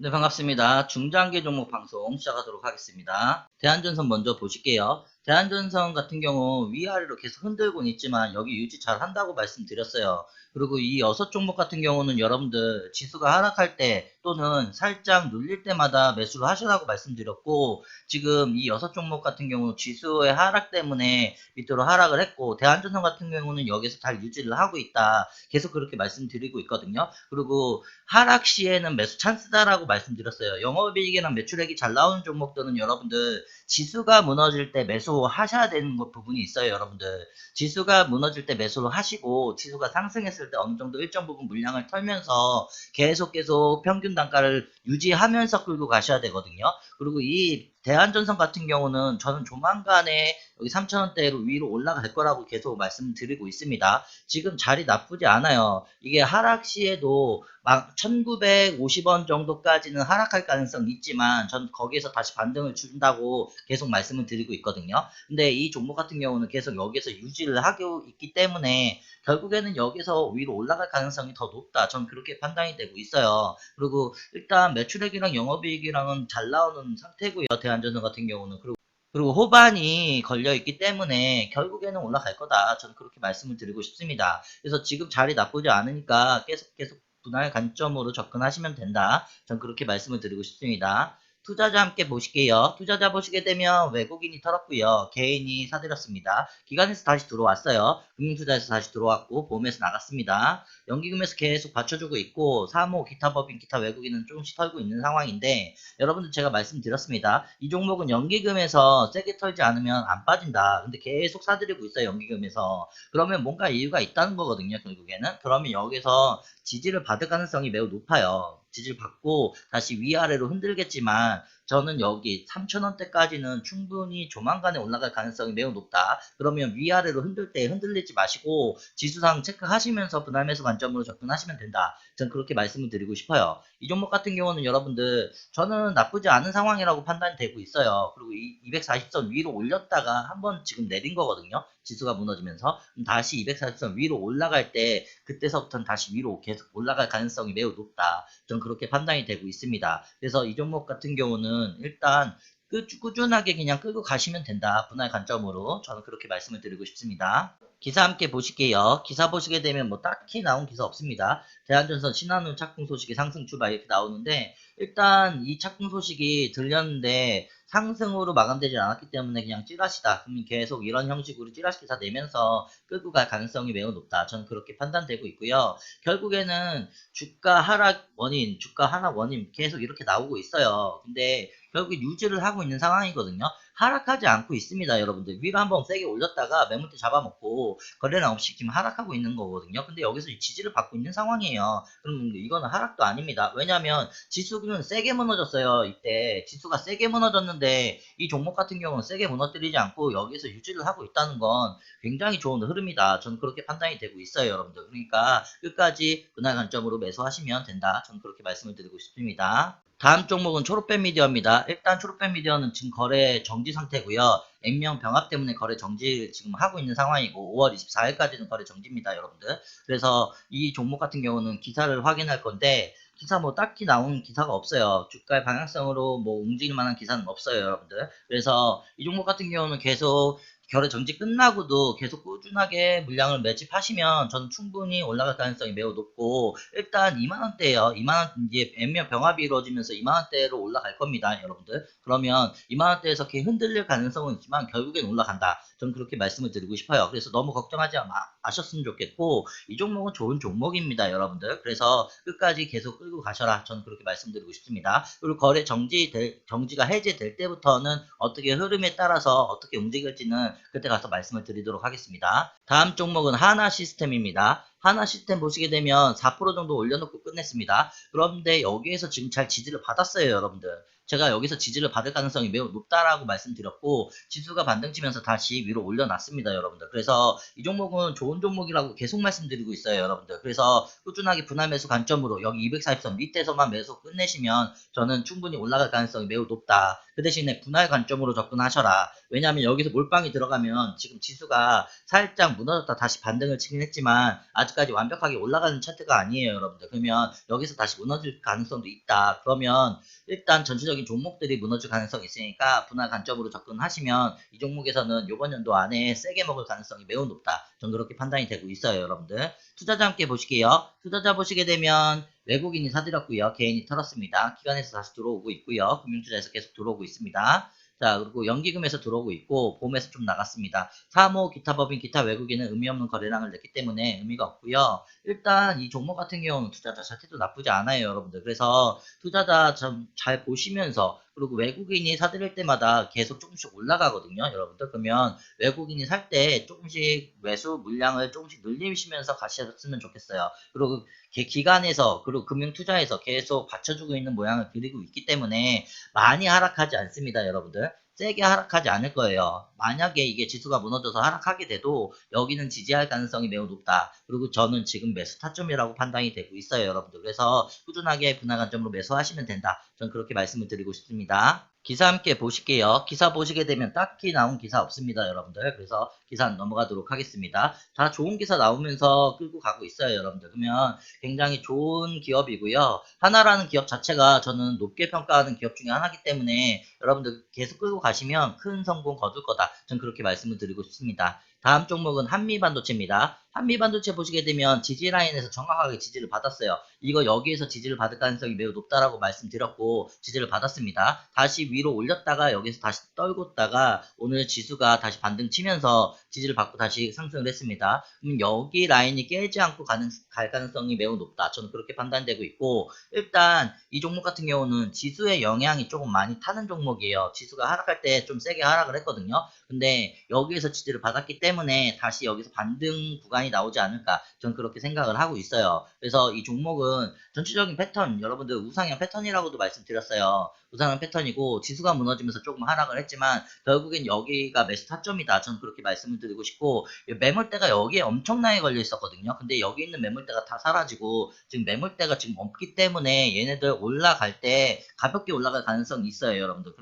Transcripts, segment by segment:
네, 반갑습니다. 중장기 종목 방송 시작하도록 하겠습니다. 대한전선 먼저 보실게요. 대한전선 같은 경우 위아래로 계속 흔들고는 있지만 여기 유지 잘 한다고 말씀드렸어요. 그리고 이 여섯 종목 같은 경우는 여러분들 지수가 하락할 때 또는 살짝 눌릴 때마다 매수를 하시라고 말씀드렸고 지금 이 여섯 종목 같은 경우 지수의 하락 때문에 밑으로 하락을 했고 대한전선 같은 경우는 여기서 잘 유지를 하고 있다. 계속 그렇게 말씀드리고 있거든요. 그리고 하락 시에는 매수 찬스다라고 말씀드렸어요. 영업이익이랑 매출액이 잘 나오는 종목들은 여러분들 지수가 무너질 때 매수 하셔야 되는 것 부분이 있어요, 여러분들. 지수가 무너질 때 매수를 하시고 지수가 상승했을 때 어느 정도 일정 부분 물량을 털면서 계속 계속 평균 단가를 유지하면서 끌고 가셔야 되거든요. 그리고 이 대한전선 같은 경우는 저는 조만간에 여기 3,000원대로 위로 올라갈 거라고 계속 말씀드리고 있습니다. 지금 자리 나쁘지 않아요. 이게 하락 시에도 막 1950원 정도까지는 하락할 가능성이 있지만 전 거기에서 다시 반등을 준다고 계속 말씀을 드리고 있거든요. 근데 이 종목 같은 경우는 계속 여기서 유지를 하고 있기 때문에 결국에는 여기서 위로 올라갈 가능성이 더 높다. 전 그렇게 판단이 되고 있어요. 그리고 일단 매출액이랑 영업이익이랑은 잘 나오는 상태고요. 대한 전선 같은 경우는 그리고 그리고 호반이 걸려 있기 때문에 결국에는 올라갈 거다. 저는 그렇게 말씀을 드리고 싶습니다. 그래서 지금 자리 나쁘지 않으니까 계속 계속 분할 관점으로 접근하시면 된다. 전 그렇게 말씀을 드리고 싶습니다. 투자자 함께 보실게요. 투자자 보시게 되면 외국인이 털었고요. 개인이 사들였습니다. 기관에서 다시 들어왔어요. 금융투자에서 다시 들어왔고 보험에서 나갔습니다. 연기금에서 계속 받쳐주고 있고 사모, 기타 법인, 기타 외국인은 조금씩 털고 있는 상황인데 여러분들 제가 말씀드렸습니다. 이 종목은 연기금에서 세게 털지 않으면 안 빠진다. 근데 계속 사들이고 있어요. 연기금에서. 그러면 뭔가 이유가 있다는 거거든요. 결국에는. 그러면 여기서 지지를 받을 가능성이 매우 높아요. 지지를 받고 다시 위아래로 흔들겠지만 저는 여기 3,000원대까지는 충분히 조만간에 올라갈 가능성이 매우 높다. 그러면 위아래로 흔들 때 흔들리지 마시고 지수상 체크하시면서 분할 매수 관점으로 접근하시면 된다. 전 그렇게 말씀을 드리고 싶어요. 이 종목 같은 경우는 여러분들 저는 나쁘지 않은 상황이라고 판단이 되고 있어요. 그리고 이 240선 위로 올렸다가 한번 지금 내린 거거든요. 지수가 무너지면서 다시 240선 위로 올라갈 때 그때서부터는 다시 위로 계속 올라갈 가능성이 매우 높다. 전 그렇게 판단이 되고 있습니다. 그래서 이 종목 같은 경우는 일단 꾸- 꾸준하게 그냥 끌고 가시면 된다. 분할 관점으로 저는 그렇게 말씀을 드리고 싶습니다. 기사 함께 보실게요. 기사 보시게 되면 뭐 딱히 나온 기사 없습니다. 대한전선 신한우 착공 소식이 상승 출발 이렇게 나오는데 일단 이 착공 소식이 들렸는데 상승으로 마감되지 않았기 때문에 그냥 찌라시다. 그러면 계속 이런 형식으로 찌라시 기사 내면서 끌고 갈 가능성이 매우 높다. 저는 그렇게 판단되고 있고요. 결국에는 주가 하락 원인, 주가 하락 원인 계속 이렇게 나오고 있어요. 근데 결국 유지를 하고 있는 상황이거든요. 하락하지 않고 있습니다, 여러분들. 위로 한번 세게 올렸다가 매물대 잡아먹고 거래량 없이 지금 하락하고 있는 거거든요. 근데 여기서 지지를 받고 있는 상황이에요. 그럼 이거는 하락도 아닙니다. 왜냐면 지수는 세게 무너졌어요. 이때 지수가 세게 무너졌는데 이 종목 같은 경우는 세게 무너뜨리지 않고 여기서 유지를 하고 있다는 건 굉장히 좋은 흐름이다. 저는 그렇게 판단이 되고 있어요, 여러분들. 그러니까 끝까지 그날 관점으로 매수하시면 된다. 저는 그렇게 말씀을 드리고 싶습니다. 다음 종목은 초록뱀 미디어입니다. 일단 초록뱀 미디어는 지금 거래 정지 상태고요. 액면 병합 때문에 거래 정지 지금 하고 있는 상황이고 5월 24일까지는 거래 정지입니다, 여러분들. 그래서 이 종목 같은 경우는 기사를 확인할 건데 기사 뭐 딱히 나온 기사가 없어요. 주가의 방향성으로 뭐 움직일 만한 기사는 없어요, 여러분들. 그래서 이 종목 같은 경우는 계속 결의 정지 끝나고도 계속 꾸준하게 물량을 매집하시면 저는 충분히 올라갈 가능성이 매우 높고 일단 2만원대예요. 2만원 이제 액면 병합이 이루어지면서 2만원대로 올라갈 겁니다 여러분들. 그러면 2만원대에서 이렇게 흔들릴 가능성은 있지만 결국엔 올라간다. 저는 그렇게 말씀을 드리고 싶어요. 그래서 너무 걱정하지 마, 마셨으면 좋겠고 이 종목은 좋은 종목입니다 여러분들. 그래서 끝까지 계속 끌고 가셔라. 저는 그렇게 말씀드리고 싶습니다. 그리고 거래 정지 될, 정지가 해제될 때부터는 어떻게 흐름에 따라서 어떻게 움직일지는 그때 가서 말씀을 드리도록 하겠습니다. 다음 종목은 하나 시스템입니다. 하나 시스템 보시게 되면 4% 정도 올려놓고 끝냈습니다. 그런데 여기에서 지금 잘 지지를 받았어요, 여러분들. 제가 여기서 지지를 받을 가능성이 매우 높다라고 말씀드렸고 지수가 반등 치면서 다시 위로 올려놨습니다, 여러분들. 그래서 이 종목은 좋은 종목이라고 계속 말씀드리고 있어요, 여러분들. 그래서 꾸준하게 분할 매수 관점으로 여기 240선 밑에서만 매수 끝내시면 저는 충분히 올라갈 가능성이 매우 높다. 그 대신에 분할 관점으로 접근하셔라. 왜냐하면 여기서 몰빵이 들어가면 지금 지수가 살짝 무너졌다 다시 반등을 치긴 했지만 아직 까지 완벽하게 올라가는 차트가 아니에요, 여러분들. 그러면 여기서 다시 무너질 가능성도 있다. 그러면 일단 전체적인 종목들이 무너질 가능성이 있으니까 분할 관점으로 접근하시면 이 종목에서는 이번 연도 안에 세게 먹을 가능성이 매우 높다. 전 그렇게 판단이 되고 있어요, 여러분들. 투자자 함께 보실게요. 투자자 보시게 되면 외국인이 사들였고요. 개인이 털었습니다. 기관에서 다시 들어오고 있고요. 금융투자에서 계속 들어오고 있습니다. 자, 그리고 연기금에서 들어오고 있고, 봄에서 좀 나갔습니다. 사모, 기타 법인, 기타 외국인은 의미 없는 거래량을 냈기 때문에 의미가 없고요. 일단 이 종목 같은 경우는 투자자 자체도 나쁘지 않아요, 여러분들. 그래서 투자자 좀 잘 보시면서, 그리고 외국인이 사들일 때마다 계속 조금씩 올라가거든요, 여러분들. 그러면 외국인이 살 때 조금씩 매수 물량을 조금씩 늘리시면서 가셨으면 좋겠어요. 그리고 기- 기관에서 그리고 금융투자에서 계속 받쳐주고 있는 모양을 그리고 있기 때문에 많이 하락하지 않습니다, 여러분들. 세게 하락하지 않을 거예요. 만약에 이게 지수가 무너져서 하락하게 돼도 여기는 지지할 가능성이 매우 높다. 그리고 저는 지금 매수 타점이라고 판단이 되고 있어요, 여러분들. 그래서 꾸준하게 분할 관점으로 매수하시면 된다. 전 그렇게 말씀을 드리고 싶습니다. 기사 함께 보실게요. 기사 보시게 되면 딱히 나온 기사 없습니다, 여러분들. 그래서 기사 넘어가도록 하겠습니다. 다 좋은 기사 나오면서 끌고 가고 있어요, 여러분들. 그러면 굉장히 좋은 기업이고요. 하나라는 기업 자체가 저는 높게 평가하는 기업 중에 하나이기 때문에 여러분들 계속 끌고 가시면 큰 성공 거둘 거다. 전 그렇게 말씀을 드리고 싶습니다. 다음 종목은 한미반도체입니다. 한미반도체 보시게 되면 지지 라인에서 정확하게 지지를 받았어요. 이거 여기에서 지지를 받을 가능성이 매우 높다라고 말씀드렸고 지지를 받았습니다. 다시 위로 올렸다가 여기서 다시 떨궜다가 오늘 지수가 다시 반등 치면서 지지를 받고 다시 상승을 했습니다. 그럼 여기 라인이 깨지 않고 가는 갈 가능성이 매우 높다. 저는 그렇게 판단되고 있고 일단 이 종목 같은 경우는 지수의 영향이 조금 많이 타는 종목이에요. 지수가 하락할 때 좀 세게 하락을 했거든요. 근데 여기에서 지지를 받았기 때문에 다시 여기서 반등 구간이 나오지 않을까 저는 그렇게 생각을 하고 있어요. 그래서 이 종목은 전체적인 패턴 여러분들 우상향 패턴이라고도 말씀드렸어요. 우상향 패턴이고 지수가 무너지면서 조금 하락을 했지만 결국엔 여기가 매수 타점이다. 저는 그렇게 말씀을 드리고 싶고 매물대가 여기에 엄청나게 걸려 있었거든요. 근데 여기 있는 매물대가 다 사라지고 지금 매물대가 지금 없기 때문에 얘네들 올라갈 때 가볍게 올라갈 가능성이 있어요, 여러분들.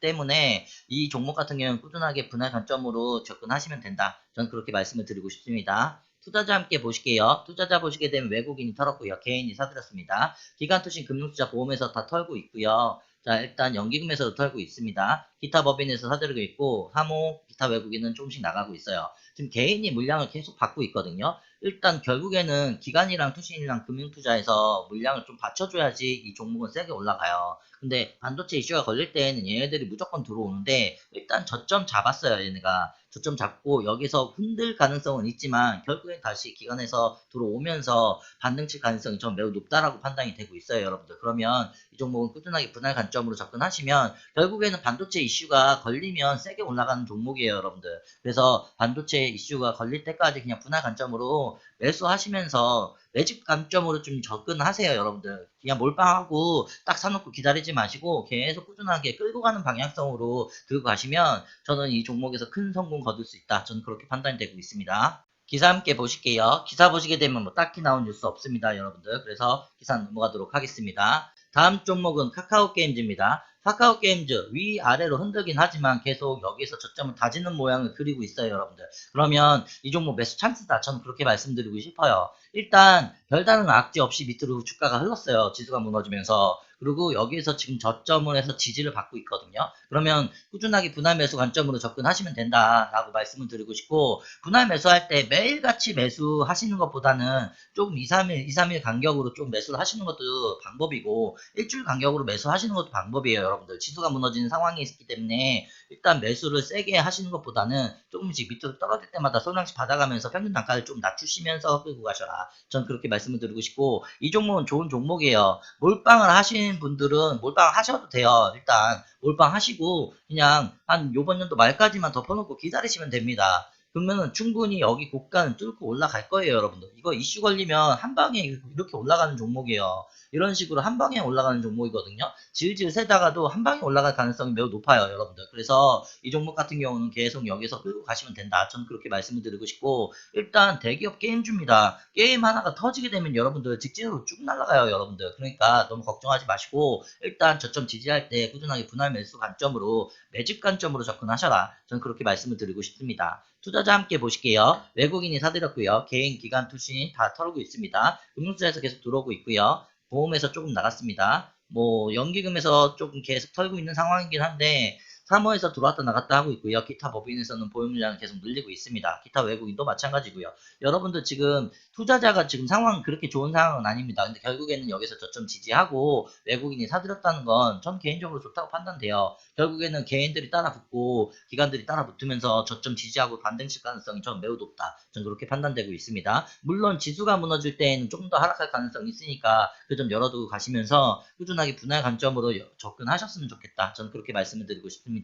때문에 이 종목 같은 경우는 꾸준하게 분할 관점으로 접근하시면 된다. 저는 그렇게 말씀을 드리고 싶습니다. 투자자 함께 보실게요. 투자자 보시게 되면 외국인이 털었고요. 개인이 사들였습니다. 기관 투신 금융투자 보험에서 다 털고 있고요. 자, 일단 연기금에서도 털고 있습니다. 기타 법인에서 사들이고 있고, 사모, 기타 외국인은 조금씩 나가고 있어요. 지금 개인이 물량을 계속 받고 있거든요. 일단 결국에는 기관이랑 투신이랑 금융투자에서 물량을 좀 받쳐줘야지 이 종목은 세게 올라가요. 근데 반도체 이슈가 걸릴 때에는 얘네들이 무조건 들어오는데 일단 저점 잡았어요 얘네가. 저점 잡고 여기서 흔들 가능성은 있지만 결국엔 다시 기관에서 들어오면서 반등 칠 가능성이 전 매우 높다라고 판단이 되고 있어요 여러분들. 그러면 이 종목은 꾸준하게 분할 관점으로 접근하시면 결국에는 반도체 이슈가 걸리면 세게 올라가는 종목이에요 여러분들. 그래서 반도체 이슈가 걸릴 때까지 그냥 분할 관점으로 매수하시면서 매집 관점으로 좀 접근하세요, 여러분들. 그냥 몰빵하고 딱 사놓고 기다리지 마시고 계속 꾸준하게 끌고 가는 방향성으로 들고 가시면 저는 이 종목에서 큰 성공 거둘 수 있다. 저는 그렇게 판단이 되고 있습니다. 기사 함께 보실게요. 기사 보시게 되면 뭐 딱히 나온 뉴스 없습니다, 여러분들. 그래서 기사 넘어가도록 하겠습니다. 다음 종목은 카카오 게임즈입니다. 카카오 게임즈 위아래로 흔들긴 하지만 계속 여기서 저점을 다지는 모양을 그리고 있어요, 여러분들. 그러면 이 종목 매수 찬스다. 저는 그렇게 말씀드리고 싶어요. 일단 별다른 악재 없이 밑으로 주가가 흘렀어요. 지수가 무너지면서. 그리고 여기에서 지금 저점을 해서 지지를 받고 있거든요. 그러면 꾸준하게 분할 매수 관점으로 접근하시면 된다라고 말씀을 드리고 싶고 분할 매수할 때 매일같이 매수하시는 것보다는 조금 2, 3일, 2, 3일 간격으로 좀 매수를 하시는 것도 방법이고 일주일 간격으로 매수하시는 것도 방법이에요, 여러분들. 지수가 무너지는 상황이 있기 때문에 일단 매수를 세게 하시는 것보다는 조금씩 밑으로 떨어질 때마다 손양식 받아가면서 평균 단가를 좀 낮추시면서 끌고 가셔라. 전 그렇게 말씀을 드리고 싶고 이 종목은 좋은 종목이에요. 몰빵을 하 시는 분들은 몰빵 하셔도 돼요. 일단 몰빵 하시고 그냥 한 요번 연도 말까지만 덮어놓고 기다리시면 됩니다. 그러면은 충분히 여기 고가는 뚫고 올라갈 거예요, 여러분들. 이거 이슈 걸리면 한 방에 이렇게 올라가는 종목이에요. 이런 식으로 한 방에 올라가는 종목이거든요. 질질 세다가도 한 방에 올라갈 가능성이 매우 높아요, 여러분들. 그래서 이 종목 같은 경우는 계속 여기서 끌고 가시면 된다. 저는 그렇게 말씀을 드리고 싶고 일단 대기업 게임주입니다. 게임 하나가 터지게 되면 여러분들 직진으로 쭉 날아가요, 여러분들. 그러니까 너무 걱정하지 마시고 일단 저점 지지할 때 꾸준하게 분할 매수 관점으로 매집 관점으로 접근하셔라. 저는 그렇게 말씀을 드리고 싶습니다. 투자자 함께 보실게요. 외국인이 사들였고요. 개인, 기관, 투신 다 털고 있습니다. 금융투자에서 계속 들어오고 있고요. 보험에서 조금 나갔습니다. 뭐 연기금에서 조금 계속 털고 있는 상황이긴 한데 3호에서 들어왔다 나갔다 하고 있고요. 기타 법인에서는 보유 물량을 계속 늘리고 있습니다. 기타 외국인도 마찬가지고요. 여러분들 지금 투자자가 지금 상황 그렇게 좋은 상황은 아닙니다. 근데 결국에는 여기서 저점 지지하고 외국인이 사들였다는 건 전 개인적으로 좋다고 판단돼요. 결국에는 개인들이 따라 붙고 기관들이 따라 붙으면서 저점 지지하고 반등칠 가능성이 전 매우 높다. 전 그렇게 판단되고 있습니다. 물론 지수가 무너질 때에는 조금 더 하락할 가능성이 있으니까 그 점 열어두고 가시면서 꾸준하게 분할 관점으로 접근하셨으면 좋겠다. 저는 그렇게 말씀을 드리고 싶습니다.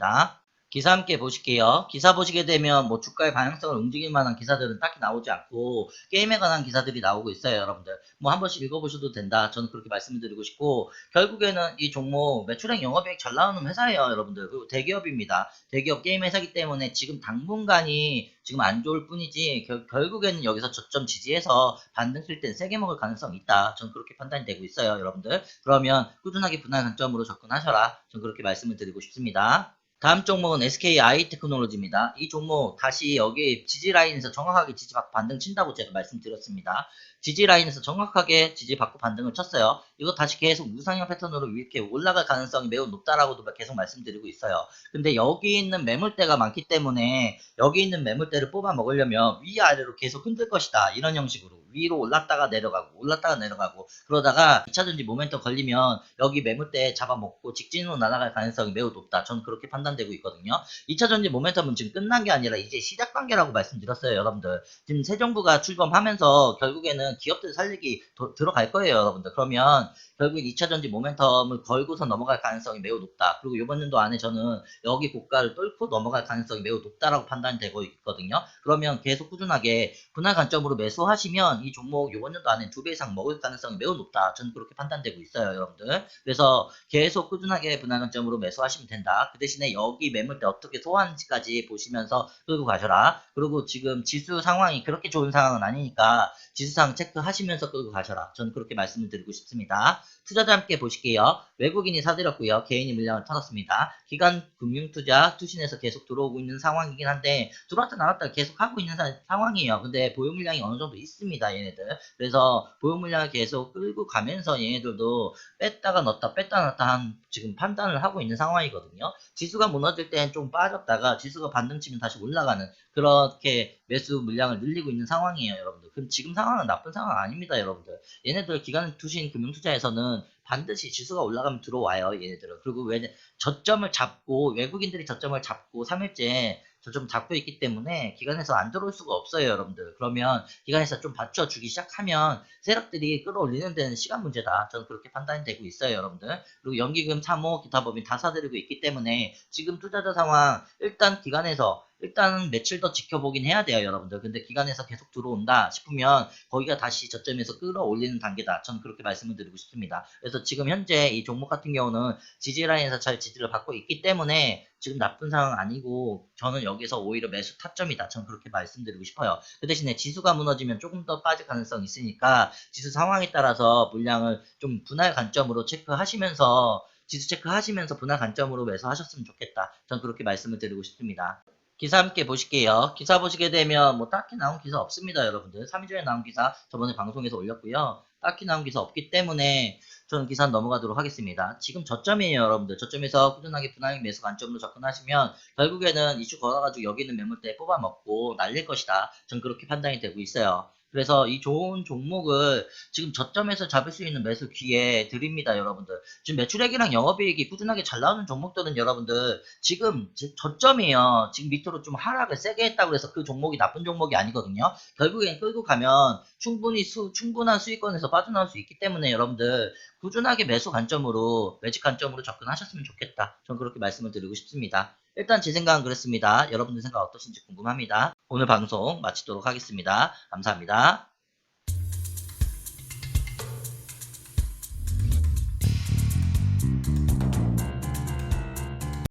기사 함께 보실게요. 기사 보시게 되면 뭐 주가의 방향성을 움직일 만한 기사들은 딱히 나오지 않고 게임에 관한 기사들이 나오고 있어요, 여러분들. 뭐 한 번씩 읽어보셔도 된다. 저는 그렇게 말씀을 드리고 싶고 결국에는 이 종목 매출액 영업이익 잘 나오는 회사예요, 여러분들. 그리고 대기업입니다. 대기업 게임 회사기 때문에 지금 당분간이 지금 안 좋을 뿐이지 결, 결국에는 여기서 저점 지지해서 반등 쓸땐 세게 먹을 가능성이 있다. 저는 그렇게 판단이 되고 있어요, 여러분들. 그러면 꾸준하게 분할 관점으로 접근하셔라. 저는 그렇게 말씀을 드리고 싶습니다. 다음 종목은 SKI 테크놀로지입니다. 이 종목 다시 여기 지지 라인에서 정확하게 지지 받고 반등 친다고 제가 말씀드렸습니다. 지지 라인에서 정확하게 지지 받고 반등을 쳤어요. 이거 다시 계속 우상형 패턴으로 이렇게 올라갈 가능성이 매우 높다라고도 계속 말씀드리고 있어요. 근데 여기 있는 매물대가 많기 때문에 여기 있는 매물대를 뽑아 먹으려면 위아래로 계속 흔들 것이다. 이런 형식으로 위로 올랐다가 내려가고 올랐다가 내려가고 그러다가 2차전지 모멘텀 걸리면 여기 매물대 잡아먹고 직진으로 날아갈 가능성이 매우 높다. 저는 그렇게 판단되고 있거든요. 2차전지 모멘텀은 지금 끝난 게 아니라 이제 시작 단계라고 말씀드렸어요. 여러분들. 지금 새 정부가 출범하면서 결국에는 기업들 살리기 도, 들어갈 거예요. 여러분들. 그러면 결국 2차 전지 모멘텀을 걸고서 넘어갈 가능성이 매우 높다. 그리고 이번 연도 안에 저는 여기 고가를 뚫고 넘어갈 가능성이 매우 높다라고 판단되고 있거든요. 그러면 계속 꾸준하게 분할 관점으로 매수하시면 이 종목 이번 연도 안에 두 배 이상 먹을 가능성이 매우 높다. 저는 그렇게 판단되고 있어요, 여러분들. 그래서 계속 꾸준하게 분할 관점으로 매수하시면 된다. 그 대신에 여기 매물대 어떻게 소화하는지까지 보시면서 끌고 가셔라. 그리고 지금 지수 상황이 그렇게 좋은 상황은 아니니까 지수상 체크하시면서 끌고 가셔라. 저는 그렇게 말씀을 드리고 싶습니다. 투자자 함께 보실게요. 외국인이 사들였고요. 개인이 물량을 털었습니다. 기관 금융투자 투신에서 계속 들어오고 있는 상황이긴 한데 들어왔다 나왔다 계속 하고 있는 사, 상황이에요. 근데 보유 물량이 어느 정도 있습니다. 얘네들. 그래서 보유 물량을 계속 끌고 가면서 얘네들도 뺐다가 넣었다 뺐다 넣었다 한 지금 판단을 하고 있는 상황이거든요. 지수가 무너질 땐 좀 빠졌다가 지수가 반등 치면 다시 올라가는 그렇게 매수 물량을 늘리고 있는 상황이에요, 여러분들. 그럼 지금 상황은 나쁜 상황 아닙니다, 여러분들. 얘네들 기관 투신 금융투자에서는 반드시 지수가 올라가면 들어와요, 얘네들은. 그리고 왜 저점을 잡고 외국인들이 저점을 잡고 3일째 저점 잡고 있기 때문에 기관에서 안 들어올 수가 없어요, 여러분들. 그러면 기관에서 좀 받쳐주기 시작하면 세력들이 끌어올리는 데는 시간 문제다. 저는 그렇게 판단이 되고 있어요, 여러분들. 그리고 연기금, 3호, 기타 법인 다 사들이고 있기 때문에 지금 투자자 상황 일단 기관에서 일단 며칠 더 지켜보긴 해야 돼요, 여러분들. 근데 기관에서 계속 들어온다 싶으면 거기가 다시 저점에서 끌어올리는 단계다. 저는 그렇게 말씀을 드리고 싶습니다. 그래서 지금 현재 이 종목 같은 경우는 지지라인에서 잘 지지를 받고 있기 때문에 지금 나쁜 상황 아니고 저는 여기서 오히려 매수 타점이다. 저는 그렇게 말씀드리고 싶어요. 그 대신에 지수가 무너지면 조금 더 빠질 가능성이 있으니까 지수 상황에 따라서 물량을 좀 분할 관점으로 체크하시면서 지수 체크하시면서 분할 관점으로 매수하셨으면 좋겠다. 저는 그렇게 말씀을 드리고 싶습니다. 기사 함께 보실게요. 기사 보시게 되면 뭐 딱히 나온 기사 없습니다, 여러분들. 3일 전에 나온 기사 저번에 방송에서 올렸고요. 딱히 나온 기사 없기 때문에 저는 기사 넘어가도록 하겠습니다. 지금 저점이에요, 여러분들. 저점에서 꾸준하게 분할 매수 관점으로 접근하시면 결국에는 이슈 걸어가지고 여기 있는 매물대 뽑아먹고 날릴 것이다. 전 그렇게 판단이 되고 있어요. 그래서 이 좋은 종목을 지금 저점에서 잡을 수 있는 매수 기회 드립니다, 여러분들. 지금 매출액이랑 영업이익이 꾸준하게 잘 나오는 종목들은 여러분들 지금 저점이에요. 지금 밑으로 좀 하락을 세게 했다고 해서 그 종목이 나쁜 종목이 아니거든요. 결국엔 끌고 가면 충분히 수, 충분한 수익권에서 빠져나올 수 있기 때문에 여러분들 꾸준하게 매수 관점으로 매직 관점으로 접근하셨으면 좋겠다. 전 그렇게 말씀을 드리고 싶습니다. 일단 제 생각은 그렇습니다. 여러분들 생각 어떠신지 궁금합니다. 오늘 방송 마치도록 하겠습니다. 감사합니다.